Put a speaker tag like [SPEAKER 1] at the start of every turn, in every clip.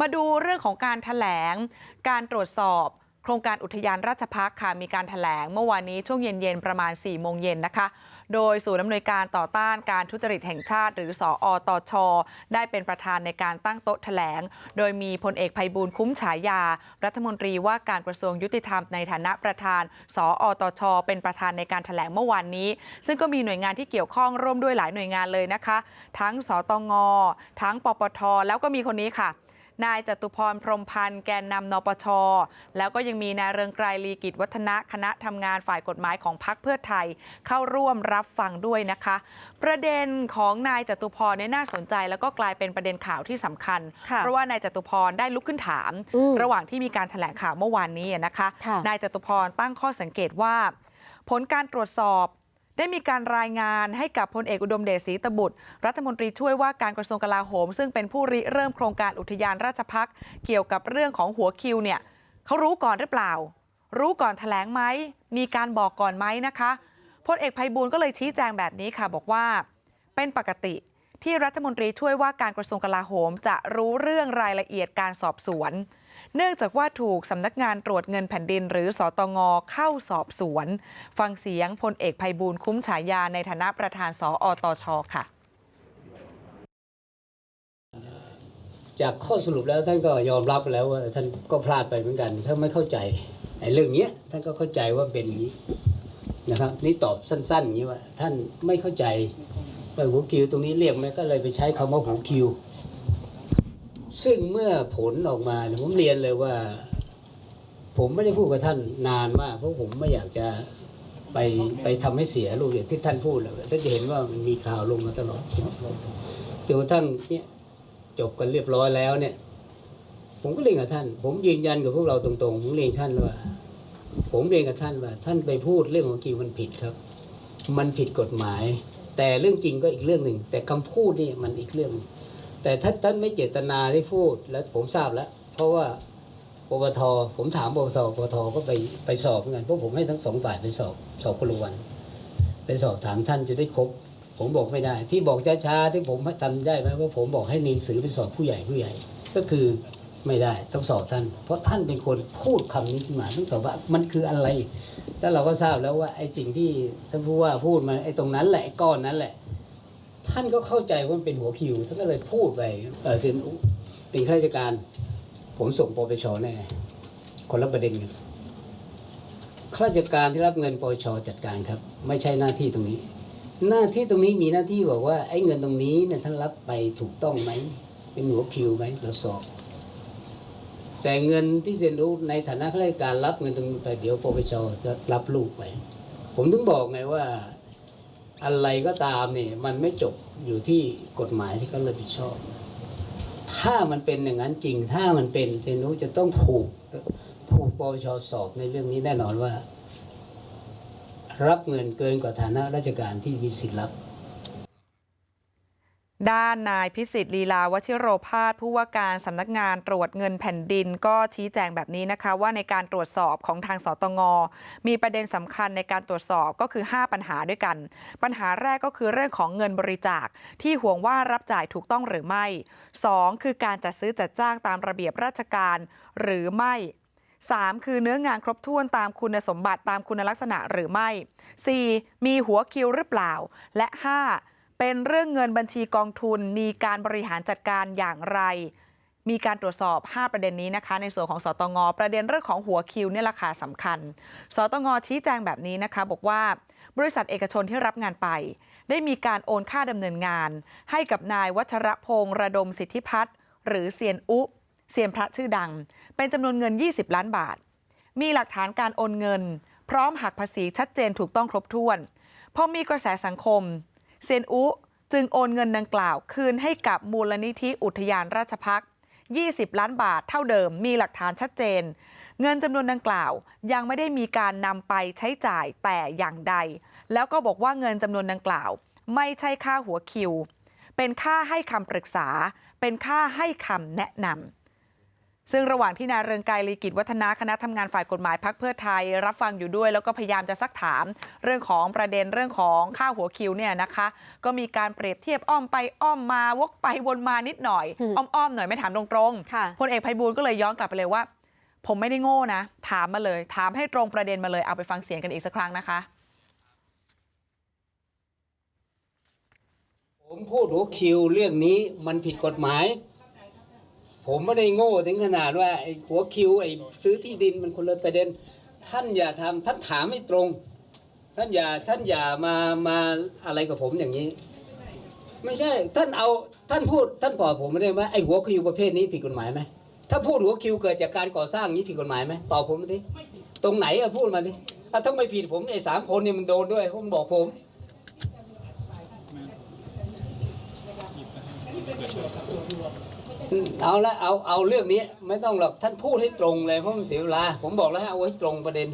[SPEAKER 1] มาดูเรื่องของการแถลงการตรวจสอบโครงการอุทยานราชพักษ์ค่ะมีการแถลงเมื่อวานนี้ช่วงเย็นๆประมาณ4โมงเย็นนะคะ โดยศูนย์อำนวยการต่อต้านการทุจริตแห่งชาติ หรือสออตช ได้เป็นประธานในการตั้งโต๊ะแถลง โดยมีพลเอกภัยบูลคุ้มฉายา รัฐมนตรีว่าการกระทรวงยุติธรรมในฐานะประธานสออตช เป็นประธานในการแถลงเมื่อวานนี้ ซึ่งก็มีหน่วยงานที่เกี่ยวข้องร่วมด้วยหลายหน่วยงานเลยนะคะ ทั้งสตงทั้งปปทแล้วก็มีคนนี้ค่ะ นายจตุพรพรหมพันธ์แกนนำนปชแล้วก็ยังมีนายเรืองไกรลีกิจวัฒนะคณะทำงานฝ่ายกฎหมายของพรรคเพื่อไทยเข้าร่วมรับฟังด้วยนะคะ ประเด็นของนายจตุพรเนี่ยน่าสนใจ แล้วก็กลายเป็นประเด็นข่าวที่สำคัญ
[SPEAKER 2] ค่ะ
[SPEAKER 1] เพราะว่านายจตุพรได้ลุกขึ้นถาม
[SPEAKER 2] อืม
[SPEAKER 1] ระหว่างที่มีการแถลงข่าวเมื่อวานนี้นะคะ
[SPEAKER 2] ค่ะ
[SPEAKER 1] นายจตุพรตั้งข้อสังเกตว่า ผลการตรวจสอบ ได้มีการรายงานให้กับพลเอกอุดมเดชศรีตบุตร รัฐมนตรีช่วยว่าการกระทรวงกลาโหม ซึ่งเป็นผู้ริเริ่มโครงการอุทยานราชพักษ์เกี่ยวกับเรื่องของหัวคิวเนี่ยเขารู้ก่อนหรือเปล่า รู้ก่อนแถลงไหมมีการบอกก่อนไหมนะคะพลเอกภัยบูลก็เลยชี้แจงแบบนี้ค่ะ บอกว่า เป็นปกติที่รัฐมนตรีช่วยว่าการกระทรวงกลาโหม จะรู้เรื่องรายละเอียดการสอบสวน เนื่องจากว่าถูกสำนักงานตรวจเงินแผ่นดินหรือสอตงเข้าสอบสวน ฟังเสียงพลเอกภัยบูลย์คุ้มฉายาในฐานะประธานสออตชค่ะ
[SPEAKER 3] จากข้อสรุปแล้วท่านก็ยอมรับแล้วว่าท่านก็พลาดไปเหมือนกันท่านไม่เข้าใจไอ้เรื่องเนี้ยท่านก็เข้าใจว่าเป็นอย่างนี้นะครับ นี่ตอบสั้นๆอย่างนี้ว่า ท่านไม่เข้าใจว่าหัวคิวตรงนี้เรียกไหมก็เลยไปใช้คำว่าหัวคิว ซึ่งเมื่อผลออกมาเนี่ยผมเรียนเลยว่า ผมไม่ได้พูดกับท่านนานมาก เพราะผมไม่อยากจะไปไปทำให้เสียรูปอย่างที่ท่านพูดเลยท่านจะเห็นว่ามันมีข่าวลงมาตลอดจนกระทั่งเนี่ยจบกันเรียบร้อยแล้วเนี่ย ผมก็เรียนกับท่าน ผมยืนยันกับพวกเราตรงๆผมเรียนท่านว่า ผมเรียนกับท่านว่า ท่านไปพูดเรื่องของคิวมันผิดครับ มันผิดกฎหมาย แต่เรื่องจริงก็อีกเรื่องหนึ่งแต่คำพูดนี่มันอีกเรื่องนึง แต่ถ้านท่านไม่เจตนาที่พูดแล้วผมทราบแล้ว เพราะว่าปปทผมถามปปทปปทก็ไปไปสอบเหมือนกันเพราะผมให้ทั้งสองฝ่ายไปสอบสอบคนลวันไปสอบถามท่านจะได้ครบ ผมบอกไม่ได้ ที่บอกช้าๆที่ผมทำได้ไหมว่าผมบอกให้นีหนังสือไปสอบผู้ใหญ่ผู้ใหญ่ ก็คือไม่ได้ต้องสอบท่าน เพราะท่านเป็นคนพูดคำนี้ขึ้นมาต้องสอบว่ามันคืออะไร แล้วเราก็ทราบแล้วว่าไอ้สิ่งที่ท่านผู้ว่าพูดมาไอ้ตรงนั้นแหละก้อนนั้นแหละ ท่านก็เข้าใจว่ามันเป็นหัวคิว ท่านก็เลยพูดไปเออเซนุเป็นข้าราชการ ผมส่งปปชแน่คนละประเด็นกันข้าราชการที่รับเงินปปชจัดการครับ ไม่ใช่หน้าที่ตรงนี้ หน้าที่ตรงนี้มีหน้าที่บอกว่าไอ้เงินตรงนี้เนี่ยท่านรับไปถูกต้องไหมเป็นหัวคิวไหมเราสอบแต่เงินที่เซนรู้ในฐานะข้าราชการรับเงินตรงนี้ไปเดี๋ยวปปชจะรับลูกไป ผมถึงบอกไงว่า อะไรก็ตามเนี่ยมันไม่จบอยู่ที่กฎหมายที่เขารับผิดชอบ ถ้ามันเป็นอย่างนั้นจริง ถ้ามันเป็นเซนุจะต้องถูกถูกปปชสอบในเรื่องนี้แน่นอนว่า รับเงินเกินกว่าฐานะราชการที่มีสิทธิ์รับ
[SPEAKER 1] ด้านนายพิสิทธิ์ลีลาวชิโรพาสผู้ว่าการสำนักงานตรวจเงินแผ่นดินก็ชี้แจงแบบนี้นะคะว่าในการตรวจสอบของทางสตงมีประเด็นสำคัญในการตรวจสอบก็คือ 5 ปัญหาด้วยกัน ปัญหาแรกก็คือเรื่องของเงินบริจาค ที่ห่วงว่ารับจ่ายถูกต้องหรือไม่ 2 คือการจัดซื้อจัดจ้างตามระเบียบราชการหรือไม่ 3. คือเนื้องานครบถ้วนตามคุณสมบัติตามคุณลักษณะหรือไม่ 4. มีหัวคิวหรือเปล่า และ 5. เป็นเรื่องเงินบัญชีกองทุนมีการบริหารจัดการอย่างไร มีการตรวจสอบ 5 ประเด็นนี้นะคะ ในส่วนของสตงประเด็นเรื่องของหัวคิวเนี่ยราคาสำคัญ สตงชี้แจงแบบนี้นะคะ บอกว่าบริษัทเอกชนที่รับงานไป ได้มีการโอนค่าดำเนินงาน ให้กับนายวัชรพงษ์ระดมสิทธิพัฒน์หรือเซียนอุเซียนพระชื่อดัง เป็นจำนวนเงิน 20 ล้านบาท มีหลักฐานการโอนเงิน พร้อมหักภาษีชัดเจนถูกต้องครบถ้วนพอมีกระแสสังคม เซียนอุจึงโอนเงินดังกล่าวคืนให้กับมูลนิธิอุทยานราชพักษ์20ล้านบาทเท่าเดิมมีหลักฐานชัดเจน เงินจำนวนดังกล่าวยังไม่ได้มีการนำไปใช้จ่ายแต่อย่างใด แล้วก็บอกว่าเงินจำนวนดังกล่าว ไม่ใช่ค่าหัวคิว เป็นค่าให้คำปรึกษา เป็นค่าให้คำแนะนำ ซึ่งระหว่างที่นายเรืองไกรลีกิจวัฒนาคณะทำงานฝ่ายกฎหมายพักเพื่อไทยรับฟังอยู่ด้วยแล้วก็พยายามจะซักถามเรื่องของประเด็นเรื่องของค่าหัวคิวเนี่ยนะคะ ก็มีการเปรียบเทียบอ้อมไปอ้อมมาวกไปวนมานิดหน่อย
[SPEAKER 2] อืม
[SPEAKER 1] อ้อมๆหน่อยไม่ถามตรงๆ
[SPEAKER 2] ค่ะ
[SPEAKER 1] พลเอกไพบูลย์ก็เลยย้อนกลับไปเลยว่า ผมไม่ได้โง่นะ ถามมาเลย ถามให้ตรงประเด็นมาเลยเอาไปฟังเสียงกันอีกสักครั้งนะคะ
[SPEAKER 3] ผมพูดหัวคิวเรื่องนี้มันผิดกฎหมาย ผมไม่ได้โง่ถึงขนาดว่าไอ้หัวคิวไอ้ซื้อที่ดินมันคนละประเด็น ท่านอย่าทำท่านถามไม่ตรง ท่านอย่าท่านอย่ามามาอะไรกับผมอย่างนี้ ไม่ใช่ท่านเอาท่านพูดท่านบอกผมไม่ได้ว่าไอ้หัวคิวประเภทนี้ผิดกฎหมายไหมถ้าพูดหัวคิวเกิดจากการก่อสร้างนี้ผิดกฎหมายไหมตอบผมมาทีตรงไหนอะพูดมาทีถ้าไม่ผิดผมไอ้สามคนเนี่ยมันโดนด้วยผมบอกผม เอาละเอาเอาเรื่องนี้ไม่ต้องหรอกท่านพูดให้ตรงเลยเพราะมันเสียเวลา ผมบอกแล้วให้เอาไว้ตรงประเด็น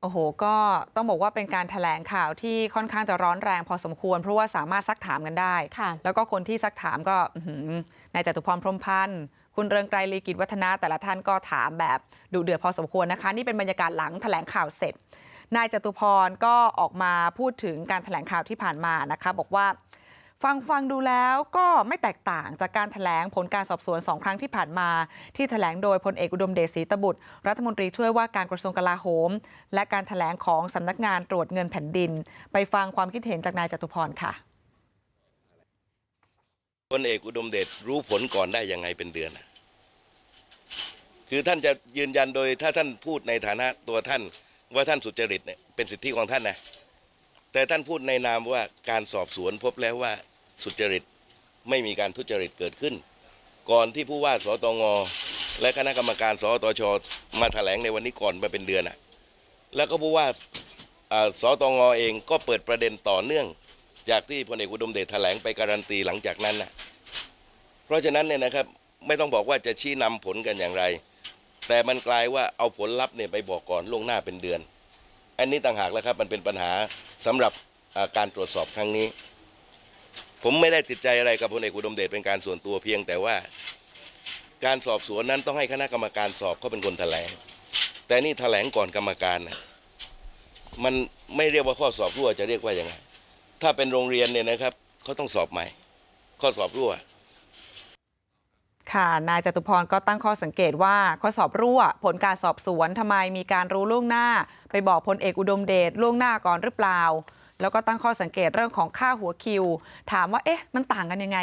[SPEAKER 1] โอ้โห ก็ต้องบอกว่าเป็นการถแถลงข่าวที่ค่อนข้างจะร้อนแรงพอสมควร เพราะว่าสามารถซักถามกันได้
[SPEAKER 2] ค่ะ
[SPEAKER 1] แล้วก็คนที่ซักถามก็อื้อหือนายจตุพรพรหมพันธ์ คุณเรืองไกรลีกิจวัฒนาแต่ละท่านก็ถามแบบดุเดือดพอสมควรนะคะ นี่เป็นบรรยากาศหลังแถลงข่าวเสร็จ นายจตุพรก็ออกมาพูดถึงการแถลงข่าวที่ผ่านมานะคะ บอกว่า ฟังฟังดูแล้วก็ไม่แตกต่างจากการแถลงผลการสอบสวนสองครั้งที่ผ่านมาที่แถลงโดยพลเอกอุดมเดชศรีตบุตร รัฐมนตรีช่วยว่าการกระทรวงกลาโหม และการแถลงของสำนักงานตรวจเงินแผ่นดิน ไปฟังความคิดเห็นจากนายจตุพรค่ะ
[SPEAKER 4] พลเอกอุดมเดชรู้ผลก่อนได้ยังไงเป็นเดือนคือท่านจะยืนยันโดยถ้าท่านพูดในฐานะตัวท่านว่าท่านสุจริตเนี่ยเป็นสิทธิของท่านนะ แต่ท่านพูดในนามว่าการสอบสวนพบแล้วว่าสุจริตไม่มีการทุจริตเกิดขึ้น ก่อนที่ผู้ว่าสตงและคณะกรรมการสตชมาแถลงในวันนี้ก่อนมาเป็นเดือนน่ะแล้วก็ผู้ว่าอ่าสตงเองก็เปิดประเด็นต่อเนื่อง จากที่พลเอกอุดมเดชแถลงไปการันตีหลังจากนั้นนะเพราะฉะนั้นเนี่ยนะครับไม่ต้องบอกว่าจะชี้นำผลกันอย่างไร แต่มันกลายว่าเอาผลลัพธ์เนี่ยไปบอกก่อนล่วงหน้าเป็นเดือน อันนี้ต่างหากแล้วครับมันเป็นปัญหาสำหรับการตรวจสอบครั้งนี้ ผมไม่ได้ติดใจอะไรกับพลเอกอุดมเดชเป็นการส่วนตัวเพียงแต่ว่า การสอบสวนนั้นต้องให้คณะกรรมการสอบเขาเป็นคนแถลง แต่นี่แถลงก่อนกรรมการนะมันไม่เรียกว่าข้อสอบรั่วจะเรียกว่ายังไงถ้าเป็นโรงเรียนเนี่ยนะครับเขาต้องสอบใหม่ ข้อสอบรั่ว
[SPEAKER 1] ค่ะนายจตุพรก็ตั้งข้อสังเกตว่าข้อสอบรั่วผลการสอบสวนทำไมมีการรู้ล่วงหน้า ไปบอกพลเอกอุดมเดชล่วงหน้าก่อนหรือเปล่า แล้วก็ตั้งข้อสังเกตเรื่องของค่าหัวคิว ถามว่าเอ๊ะมันต่างกันยังไง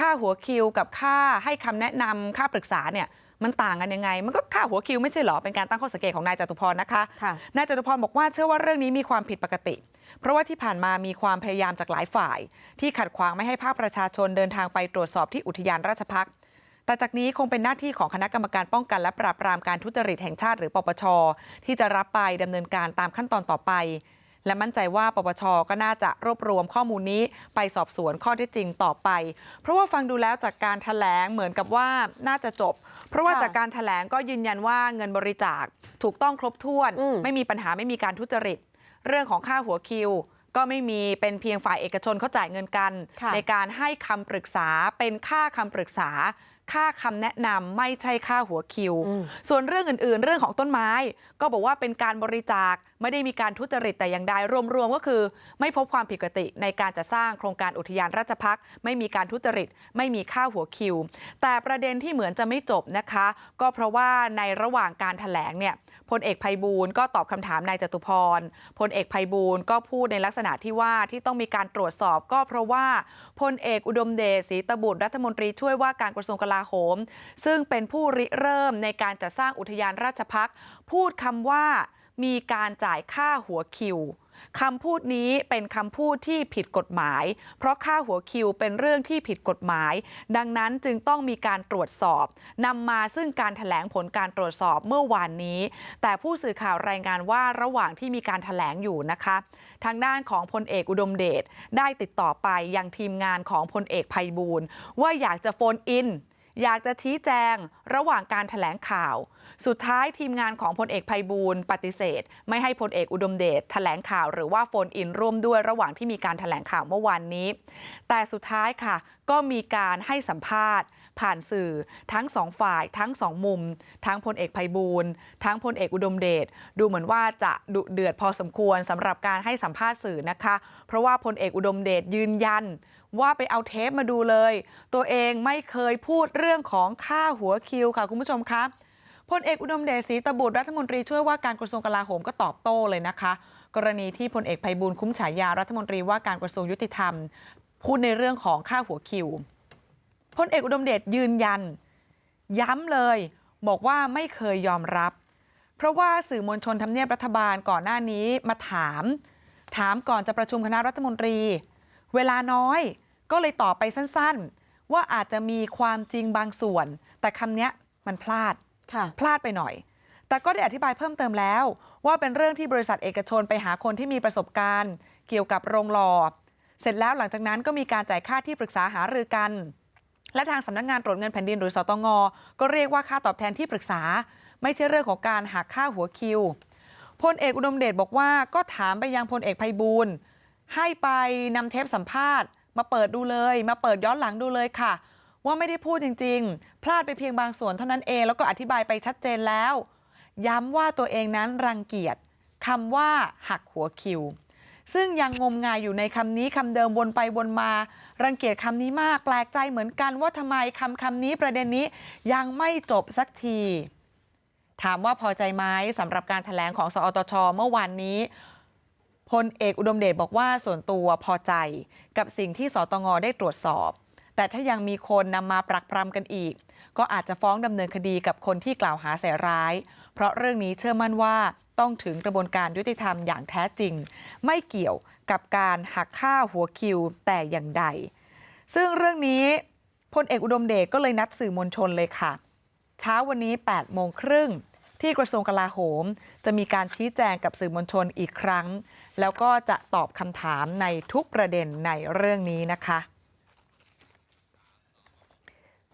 [SPEAKER 1] ค่าหัวคิวกับค่าให้คำแนะนำค่าปรึกษาเนี่ยมันต่างกันยังไง มันก็ค่าหัวคิวไม่ใช่เหรอ เป็นการตั้งข้อสังเกตของนายจตุพรนะคะ
[SPEAKER 2] ค่ะ
[SPEAKER 1] นายจตุพรบอกว่าเชื่อว่าเรื่องนี้มีความผิดปกติ เพราะว่าที่ผ่านมามีความพยายามจากหลายฝ่าย ที่ขัดขวางไม่ให้ภาคประชาชนเดินทางไปตรวจสอบที่อุทยานราชพักษ์ แต่จากนี้คงเป็นหน้าที่ของคณะกรรมการป้องกันและปราบปรามการทุจริตแห่งชาติหรือปปชที่จะรับไปดำเนินการตามขั้นตอนต่อไป และมั่นใจว่าปปชก็น่าจะรวบรวมข้อมูลนี้ไปสอบสวนข้อเท็จจริงต่อไป เพราะว่าฟังดูแล้วจากการแถลงเหมือนกับว่าน่าจะจบ เพราะว่า
[SPEAKER 2] ค่ะ
[SPEAKER 1] จากการแถลงก็ยืนยันว่าเงินบริจาคถูกต้องครบถ้วน
[SPEAKER 2] อืม
[SPEAKER 1] ไม่มีปัญหาไม่มีการทุจริต เรื่องของค่าหัวคิวก็ไม่มีเป็นเพียงฝ่ายเอกชนเขาจ่ายเงินกัน
[SPEAKER 2] ค่ะ
[SPEAKER 1] ในการให้คำปรึกษาเป็นค่าคำปรึกษา ค่าคำแนะนำไม่ใช่ค่าหัวคิว
[SPEAKER 2] อืม
[SPEAKER 1] ส่วนเรื่องอื่นๆเรื่องของต้นไม้ก็บอกว่าเป็นการบริจาค ไม่ได้มีการทุจริตแต่อย่างใดรวมๆก็คือไม่พบความผิดปกติในการจะสร้างโครงการอุทยานราชพักษ์ไม่มีการทุจริตไม่มีค่าหัวคิว แต่ประเด็นที่เหมือนจะไม่จบนะคะ ก็เพราะว่าในระหว่างการแถลงเนี่ยพลเอกภัยบูลย์ก็ตอบคำถามนายจตุพรพลเอกภัยบูลย์ก็พูดในลักษณะที่ว่าที่ต้องมีการตรวจสอบก็เพราะว่าพลเอกอุดมเดชศรีตบุตรรัฐมนตรีช่วยว่าการกระทรวงกลาโหม ซึ่งเป็นผู้ริเริ่มในการจัดสร้างอุทยานราชพักษ์พูดคำว่า มีการจ่ายค่าหัวคิวคำพูดนี้เป็นคำพูดที่ผิดกฎหมายเพราะค่าหัวคิวเป็นเรื่องที่ผิดกฎหมายดังนั้นจึงต้องมีการตรวจสอบนำมาซึ่งการถแถลงผลการตรวจสอบเมื่อวานนี้แต่ผู้สื่อข่าวรายงานว่าระหว่างที่มีการถแถลงอยู่นะคะทางด้านของพลเอกอุดมเดชได้ติดต่อไปยังทีมงานของพลเอกภัยบูลว่าอยากจะโฟนอิน อยากจะชี้แจงระหว่างการถแถลงข่าวสุดท้ายทีมงานของพลเอกภัยบูลปฏิเสธไม่ให้พลเอกอุดมเดชแถลงข่าวหรือว่าโฟนอินร่วมด้วยระหว่างที่มีการถแถลงข่าวเมื่อวานนี้ แต่สุดท้ายค่ะ ก็มีการให้สัมภาษณ์ ผ่านสื่อทั้งสองฝ่ายทั้งสองมุม ทั้งพลเอกภัยบูลทั้งพลเอกอุดมเดชดูเหมือนว่าจะดุเดือดพอสมควรสำหรับการให้สัมภาษณ์สื่อนะคะ เพราะว่าพลเอกอุดมเดชยืนยัน ว่าไปเอาเทปมาดูเลยตัวเองไม่เคยพูดเรื่องของค่าหัวคิวค่ะคุณผู้ชมครับพลเอกอุดมเดชศรีตบุตรรัฐมนตรีช่วยว่าการกระทรวงกลาโหมก็ตอบโต้เลยนะคะ กรณีที่พลเอกภัยบูลคุ้มฉายารัฐมนตรีว่าการกระทรวงยุติธรรม พูดในเรื่องของค่าหัวคิวพลเอกอุดมเดชยืนยัน ย้ำเลยบอกว่าไม่เคยยอมรับ เพราะว่าสื่อมวลชนทำเนียบรัฐบาลก่อนหน้านี้มาถาม ถามก่อนจะประชุมคณะรัฐมนตรี เวลาน้อยก็เลยตอบไปสั้นๆว่าอาจจะมีความจริงบางส่วน แต่คำเนี้ยมันพลาด
[SPEAKER 2] ค่ะ
[SPEAKER 1] พลาดไปหน่อย แต่ก็ได้อธิบายเพิ่มเติมแล้ว ว่าเป็นเรื่องที่บริษัทเอกชนไปหาคนที่มีประสบการณ์ เกี่ยวกับโรงหล่อเสร็จแล้วหลังจากนั้นก็มีการจ่ายค่าที่ปรึกษาหารือกัน และทางสำนักงงานตรวจเงินแผ่นดินหรือสตงก็เรียกว่าค่าตอบแทนที่ปรึกษา ไม่ใช่เรื่องของการหักค่าหัวคิวพลเอกอุดมเดชบอกว่าก็ถามไปยังพลเอกภัยบูลย์ ให้ไปนำเทปสัมภาษณ์มาเปิดดูเลยมาเปิดย้อนหลังดูเลยค่ะ ว่าไม่ได้พูดจริง ๆ พลาดไปเพียงบางส่วนเท่านั้นเองแล้วก็อธิบายไปชัดเจนแล้ว ย้ำว่าตัวเองนั้นรังเกียจคำว่าหักหัวคิว ซึ่งยังงมงายอยู่ในคำนี้คำเดิมวนไปวนมา รังเกียจคำนี้มากแปลกใจเหมือนกันว่าทำไมคำคำนี้ประเด็นนี้ยังไม่จบสักที ถามว่าพอใจไหมสำหรับการถแถลงของสอตชเมื่อวานนี้ พลเอกอุดมเดชบอกว่าส่วนตัวพอใจกับสิ่งที่สตงได้ตรวจสอบ แต่ถ้ายังมีคนนำมาปรักปรำกันอีก ก็อาจจะฟ้องดำเนินคดีกับคนที่กล่าวหาใส่ร้าย เพราะเรื่องนี้เชื่อมั่นว่าต้องถึงกระบวนการยุติธรรมอย่างแท้จริง ไม่เกี่ยวกับการหักค่าหัวคิวแต่อย่างใด ซึ่งเรื่องนี้พลเอกอุดมเดชก็เลยนัดสื่อมวลชนเลยค่ะ เช้าวันนี้8โมงครึ่งที่กระทรวงกลาโหม จะมีการชี้แจงกับสื่อมวลชนอีกครั้ง แล้วก็จะตอบคำถามในทุกประเด็นในเรื่องนี้นะคะ